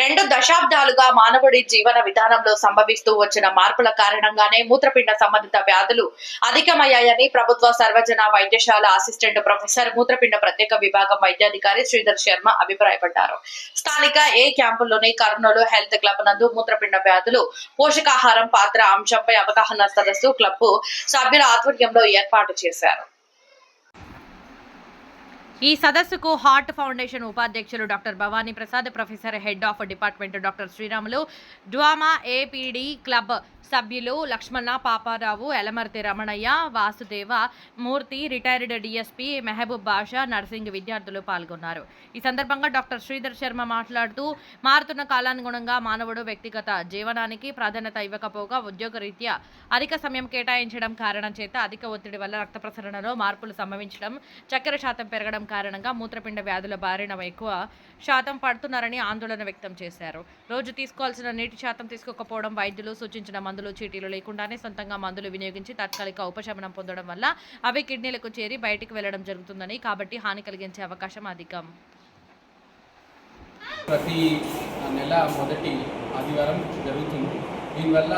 రెండు దశాబ్దాలుగా మానవుడి జీవన విధానంలో సంభవిస్తూ వచ్చిన మార్పుల కారణంగానే మూత్రపిండ సంబంధిత వ్యాధులు అధికమయ్యాయని ప్రభుత్వ సర్వజన వైద్యశాల అసిస్టెంట్ ప్రొఫెసర్ మూత్రపిండ ప్రత్యేక విభాగం వైద్యాధికారి శ్రీధర్ శర్మ అభిప్రాయపడ్డారు. స్థానిక ఏ క్యాంపుల్లోని కర్నూలు హెల్త్ క్లబ్ నందు మూత్రపిండ వ్యాధులు పోషకాహారం పాత్ర అంశంపై అవగాహన సదస్సు క్లబ్ సభ్యుల ఆధ్వర్యంలో ఏర్పాటు చేశారు. ఈ సదస్సుకు హార్ట్ ఫౌండేషన్ ఉపాధ్యక్షులు doctor Bhavani Prasad professor head of department doctor Sriramulu DWAMA APD club సభ్యులు Lakshmana Paparao Elamarthi Ramanaiah Vasudeva Murthy retired DSP Mehboob Basha nursing విద్యార్థులు పాల్గొన్నారు. ఈ సందర్భంగా డాక్టర్ శ్రీధర్ శర్మ మాట్లాడుతూ మారుతున్న కాలానుగుణంగా మానవుడు వ్యక్తిగత జీవనానికి ప్రాధాన్యత ఇవ్వకపోగా ఉద్యోగరీత్యా అధిక సమయం కేటాయించడం కారణం చేత అధిక ఒత్తిడి వల్ల రక్త ప్రసరణలో మార్పులు సంభవించడం చక్కెర శాతం పెరగడం కారణంగా మూత్రపిండ వ్యాధుల బారిన ఎక్కువ శాతం పడుతున్నారని ఆందోళన వ్యక్తం చేశారు. రోజు తీసుకోవాల్సిన నీటి శాతం తీసుకోకపోవడం వైద్యులు సూచించిన మందులు చీటీలు లేకుండానే సొంతంగా మందులు వినియోగించి తాత్కాలిక ఉపశమనం పొందడం వల్ల అవి కిడ్నీలకు చేరి బయటికి వెళ్ళడం జరుగుతుందని కాబట్టి హాని కలిగించే అవకాశం అధికం. ప్రతి నెల మొదటి ఆదివారం జరుగుతుంది. దీనివల్ల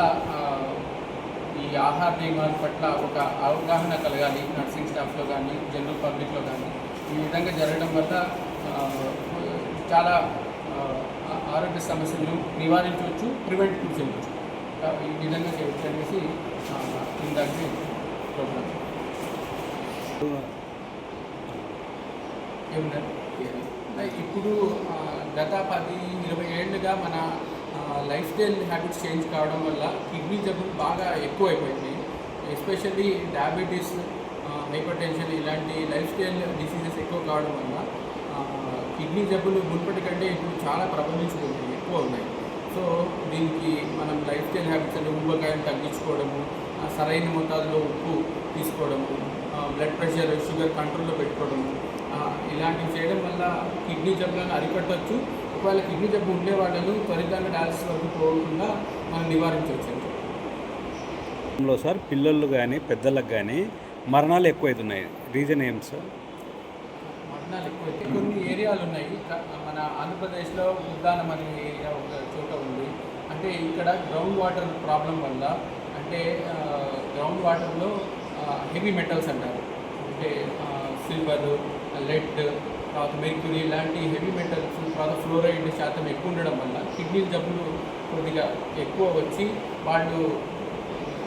ఈ ఆహార నియమాల పట్ల ఒక అవగాహన కలగాలి. నర్సింగ్ స్టాఫ్లో కానీ జనరల్ పబ్లిక్లో కానీ ఈ విధంగా జరగడం వల్ల చాలా ఆరోగ్య సమస్యలను నివారించవచ్చు ప్రివెంట్ చేయవచ్చు. ఈ విధంగా చేయవచ్చు అనేసి ఇందాక ప్రోగ్రామ్ ఏమన్నారు ఇప్పుడు గత పది ఇరవై ఏళ్ళుగా మన లైఫ్ స్టైల్ హ్యాబిట్స్ చేంజ్ కావడం వల్ల కిడ్నీ జబ్బులు బాగా ఎక్కువైపోయినాయి. ఎస్పెషల్లీ డయాబెటీస్ హైపర్ టెన్షన్ ఇలాంటి లైఫ్ స్టైల్ డిసీజెస్ ఎక్కువ కావడం వల్ల కిడ్నీ జబ్బులు మునుపటి కంటే ఇప్పుడు చాలా ప్రబలించుకుంటున్నాయి ఎక్కువ ఉన్నాయి. సో దీనికి మనం లైఫ్ స్టైల్ హ్యాబిట్స్ అంటే ఊబకాయం తగ్గించుకోవడము సరైన మోతాదులో ఉప్పు తీసుకోవడము బ్లడ్ ప్రెషర్ షుగర్ కంట్రోల్లో పెట్టుకోవడము ఇలాంటివి చేయడం వల్ల కిడ్నీ జబ్బులను అరికట్టవచ్చు ఒకవేళ కిడ్నీ జబ్బు ఉండే వాళ్ళను త్వరితంగా డయాలసిస్ వరకు పోకుండా మనం నివారించవచ్చు సార్ పిల్లలు కానీ పెద్దలకు కానీ మరణాలు ఎక్కువైతున్నాయి. రీజన్ ఏం సార్ మరణాలు ఎక్కువైతే కొన్ని ఏరియాలు ఉన్నాయి మన ఆంధ్రప్రదేశ్లో ఉద్దానం అనే ఏరియా ఒక చోట ఉంది. అంటే ఇక్కడ గ్రౌండ్ వాటర్ ప్రాబ్లం వల్ల అంటే గ్రౌండ్ వాటర్లో హెవీ మెటల్స్ అంటారు. అంటే సిల్వర్ లెడ్ తర్వాత మెర్క్యూరీ ఇలాంటి హెవీ మెటల్స్ తర్వాత ఫ్లోరైడ్ శాతం ఎక్కువ ఉండడం వల్ల కిడ్నీ జబ్బులు కొద్దిగా ఎక్కువ వచ్చి వాళ్ళు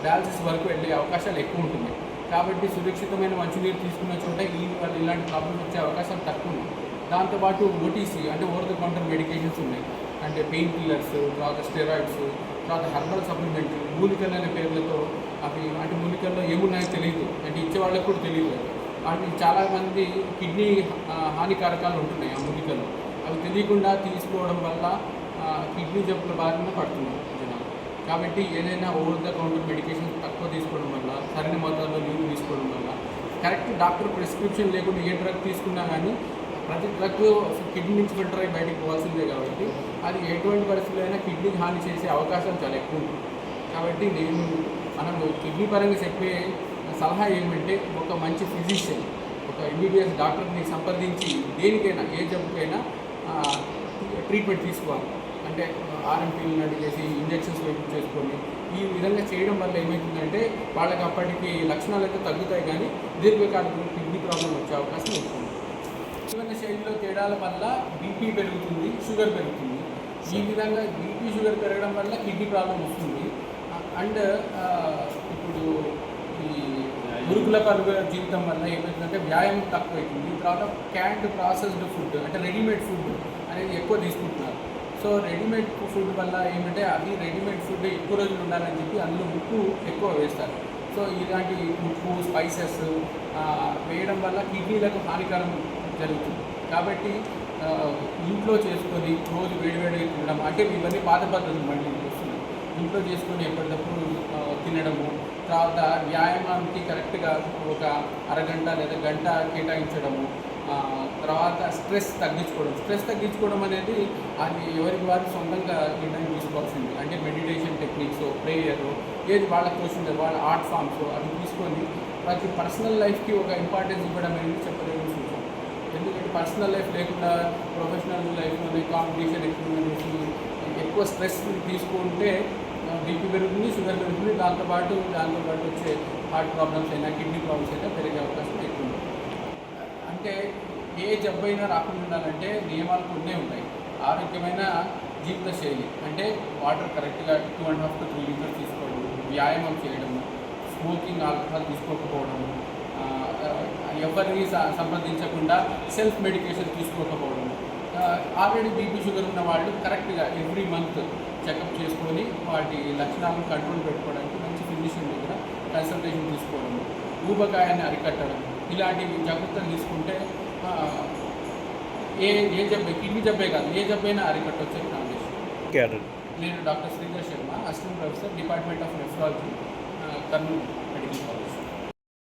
డయాలసిస్ వరకు వెళ్ళే అవకాశాలు ఎక్కువ ఉంటున్నాయి. కాబట్టి సురక్షితమైన మంచినీరు తీసుకున్న చోట ఈ ఇలాంటి ప్రాబ్లమ్స్ వచ్చే అవకాశం తక్కువ ఉంది. దాంతోపాటు ఓటీసీ అంటే ఓవర్ ద కౌంటర్ మెడికేషన్స్ ఉన్నాయి. అంటే పెయిన్ కిల్లర్స్ తర్వాత స్టెరాయిడ్స్ తర్వాత హెర్బల్ సప్లిమెంట్ మూలికలు అనే పేర్లతో అవి అంటే మూలికల్లో ఏమున్నాయో తెలియదు అంటే ఇచ్చే వాళ్ళకి కూడా తెలియదు వాటిని చాలామంది కిడ్నీ హానికారకాలు ఉంటున్నాయి ఆ మూలికలు అవి తెలియకుండా తీసుకోవడం వల్ల కిడ్నీ జబ్బుల బారిన పడుతున్నాయి కాబట్టి ఏదైనా ఓవర్ ద కౌంటర్ మెడికేషన్ తక్కువ తీసుకోవడం వల్ల సరైన మొత్తాల్లో నీళ్ళు తీసుకోవడం వల్ల కరెక్ట్ డాక్టర్ ప్రిస్క్రిప్షన్ లేకుండా ఏ డ్రగ్ తీసుకున్నా కానీ ప్రతి డ్రగ్ కిడ్నీ నుంచి ఫిల్టర్ అయ్యి బయటకు పోవాల్సిందే కాబట్టి అది ఎటువంటి పరిస్థితుల్లో అయినా కిడ్నీకి హాని చేసే అవకాశం చాలా ఎక్కువ ఉంటుంది కాబట్టి నేను మనం కిడ్నీ పరంగా చెప్పే సలహా ఏమంటే ఒక మంచి ఫిజిషియన్ ఒక ఎంబీబీఎస్ డాక్టర్ని సంప్రదించి దేనికైనా ఏ జబ్బుకైనా ట్రీట్మెంట్ తీసుకోవాలి. అంటే ఆర్ఎంపీలను అడిగేసి ఇంజెక్షన్స్ చేసుకొని ఈ విధంగా చేయడం వల్ల ఏమవుతుందంటే వాళ్ళకి అప్పటికి లక్షణాలు అయితే తగ్గుతాయి కానీ దీర్ఘకాలం కిడ్నీ ప్రాబ్లం వచ్చే అవకాశం ఎక్కువ జీవన శైలిలో తేడాల వల్ల బీపీ పెరుగుతుంది షుగర్ పెరుగుతుంది. ఈ విధంగా బీపీ షుగర్ పెరగడం వల్ల కిడ్నీ ప్రాబ్లం వస్తుంది. అండ్ ఇప్పుడు ఈ గురుకుల పరుగు జీవితం వల్ల ఏమవుతుందంటే వ్యాయామం తక్కువైతుంది. తర్వాత క్యాండ్ ప్రాసెస్డ్ ఫుడ్ అంటే రెడీమేడ్ ఫుడ్ అనేది ఎక్కువ తీసుకుంటున్నారు. సో రెడీమేడ్ ఫుడ్ వల్ల ఏమంటే అది రెడీమేడ్ ఫుడ్ ఎక్కువ రోజులు ఉండాలని చెప్పి అందులో ఉప్పు ఎక్కువ వేస్తారు. సో ఇలాంటి ఉప్పు స్పైసెస్ వేయడం వల్ల కిడ్నీలకు హానికరం జరుగుతుంది. కాబట్టి ఇంట్లో చేసుకొని రోజు వేడివేడి తినడం అంటే ఇవన్నీ పాత పద్ధతులు మళ్ళీ వస్తున్నాయి. ఇంట్లో చేసుకొని ఎప్పటికప్పుడు తినడము తర్వాత వ్యాయామానికి కరెక్ట్గా ఒక అరగంట లేదా గంట కేటాయించడము తర్వాత స్ట్రెస్ తగ్గించుకోవడం. స్ట్రెస్ తగ్గించుకోవడం అనేది అది ఎవరికి వారు సొంతంగా నిర్ణయం తీసుకోవాల్సింది. అంటే మెడిటేషన్ టెక్నిక్స్ ప్రేయర్ ఏది వాళ్ళకి తోచిందో వాళ్ళ ఆర్ట్ ఫామ్స్ అవి తీసుకొని ప్రతి పర్సనల్ లైఫ్కి ఒక ఇంపార్టెన్స్ ఇవ్వడం అనేది చెప్పలేము సూచన. ఎందుకంటే పర్సనల్ లైఫ్ లేకుండా ప్రొఫెషనల్ లైఫ్లోనే కాంపిటీషన్ ఎక్కువ ఎక్కువ స్ట్రెస్ తీసుకుంటే బీపీ పెరుగుతుంది షుగర్ పెరుగుతుంది దాంతోపాటు దాంతోపాటు వచ్చే హార్ట్ ప్రాబ్లమ్స్ అయినా కిడ్నీ ప్రాబ్లమ్స్ అయినా పెరిగే అవకాశం ఏ జబ్బు అయినా రాకుండా ఉండాలంటే నియమాలు కొన్ని ఉంటాయి. ఆరోగ్యమైన జీవిత శైలి అంటే వాటర్ కరెక్ట్గా two and half to three litres తీసుకోవడం వ్యాయామం చేయడం స్మోకింగ్ ఆల్కహాల్ తీసుకోకపోవడం ఎవరిని సంప్రదించకుండా సెల్ఫ్ మెడికేషన్ తీసుకోకపోవడం. ఆల్రెడీ బీపీ షుగర్ ఉన్న వాళ్ళు కరెక్ట్గా ఎవ్రీ మంత్ చెకప్ చేసుకొని వాటి లక్షణాలను కంట్రోల్ పెట్టుకోవడానికి మంచి ఫిజిషియన్ దగ్గర కన్సల్టేషన్ తీసుకోవడం ఊబకాయాన్ని అరికట్టడం ఇలాంటివి జాగ్రత్తలు తీసుకుంటే ఏ ఏ జబ్బే కిడ్నీ జబ్బే కాదు. ఏ జబ్బైనా అరికట్టవచ్చు అని నా ఉద్దేశం ఓకే అడగండి నేను doctor Sridhar Sharma assistant professor department of nephrology Kurnool